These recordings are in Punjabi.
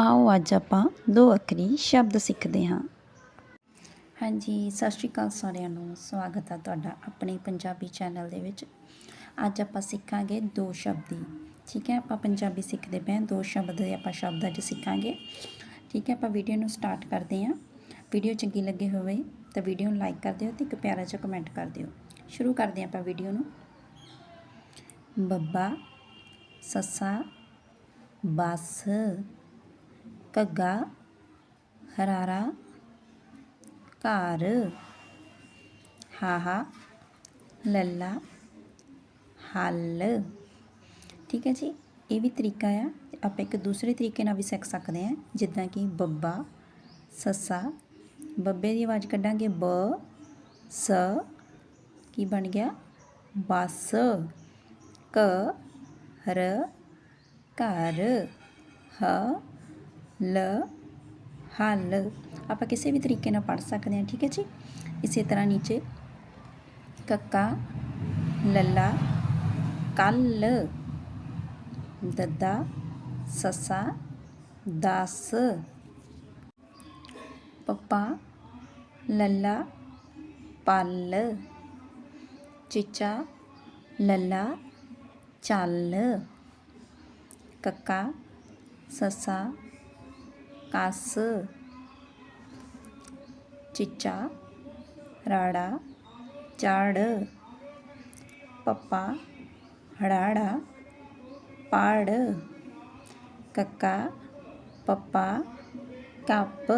ਆਓ ਅੱਜ ਆਪਾਂ ਦੋ ਅੱਖਰੀ ਸ਼ਬਦ ਸਿੱਖਦੇ ਹਾਂ। ਹਾਂਜੀ, ਸਤਿ ਸ਼੍ਰੀ ਅਕਾਲ ਸਾਰਿਆਂ ਨੂੰ। ਸਵਾਗਤ ਹੈ ਤੁਹਾਡਾ ਆਪਣੇ ਪੰਜਾਬੀ ਚੈਨਲ ਦੇ ਵਿੱਚ। ਅੱਜ ਆਪਾਂ ਸਿੱਖਾਂਗੇ ਦੋ ਸ਼ਬਦੀ। ਠੀਕ ਹੈ, ਆਪਾਂ ਪੰਜਾਬੀ ਸਿੱਖਦੇ ਪਏ ਹਾਂ। ਦੋ ਸ਼ਬਦ ਦੇ ਆਪਾਂ ਸ਼ਬਦ ਅੱਜ ਸਿੱਖਾਂਗੇ। ਠੀਕ ਹੈ, ਆਪਾਂ ਵੀਡੀਓ ਨੂੰ ਸਟਾਰਟ ਕਰਦੇ ਹਾਂ। ਵੀਡੀਓ ਚੰਗੀ ਲੱਗੇ ਹੋਵੇ ਤਾਂ ਵੀਡੀਓ ਨੂੰ ਲਾਈਕ ਕਰ ਦਿਓ ਤੇ ਇੱਕ ਪਿਆਰਾ ਜਿਹਾ ਕਮੈਂਟ ਕਰ ਦਿਓ। ਸ਼ੁਰੂ ਕਰਦੇ ਹਾਂ ਆਪਾਂ ਵੀਡੀਓ ਨੂੰ। ਬੱਬਾ, ਸੱਸਾ, ਬੱਸ। ਘੱਗਾ, ਹਰਾਰਾ, ਘਰ, ਹਾਹਾ, ਲੱਲਾ, ਹੱਲ। ਠੀਕ ਹੈ ਜੀ, ਇਹ ਵੀ ਤਰੀਕਾ ਆ। ਤੇ ਆਪਾਂ ਇੱਕ ਦੂਸਰੇ ਤਰੀਕੇ ਨਾਲ ਵੀ ਸਿੱਖ ਸਕਦੇ ਹਾਂ, ਜਿੱਦਾਂ ਕਿ ਬੱਬਾ, ਸੱਸਾ। ਬੱਬੇ ਦੀ ਆਵਾਜ਼ ਕੱਢਾਂਗੇ, ਬ, ਸ, ਕੀ ਬਣ ਗਿਆ? ਬਸ। ਕ, ਰ, ਘਰ। ਹ ਲ ਹੱਲ ਆਪਾਂ ਕਿਸੇ ਵੀ ਤਰੀਕੇ ਨਾਲ ਪੜ੍ਹ ਸਕਦੇ ਹਾਂ, ਠੀਕ ਹੈ ਜੀ? ਇਸੇ ਤਰ੍ਹਾਂ ਨੀਚੇ ਕੱਕਾ ਲੱਲਾ ਕੱਲ ਦੱਦਾ ਸੱਸਾ ਦਸ ਪੱਪਾ ਲੱਲਾ ਪਲ ਚਿੱਚਾ ਲੱਲਾ ਚੱਲ ਕੱਕਾ ਸੱਸਾ ਕੱਸ ਚੀਚਾ ਰਾੜਾ ਚਾੜ ਪੱਪਾ ਹੜਾੜਾ ਪਾੜ ਕੱਕਾ ਪੱਪਾ ਕੱਪ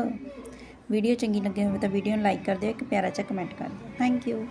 ਵੀਡੀਓ ਚੰਗੀ ਲੱਗੇ ਹੋਵੇ ਤਾਂ ਵੀਡੀਓ ਨੂੰ ਲਾਈਕ ਕਰ ਦਿਓ ਇੱਕ ਪਿਆਰਾ ਜਿਹਾ ਕਮੈਂਟ ਕਰ ਦਿਓ ਥੈਂਕ ਯੂ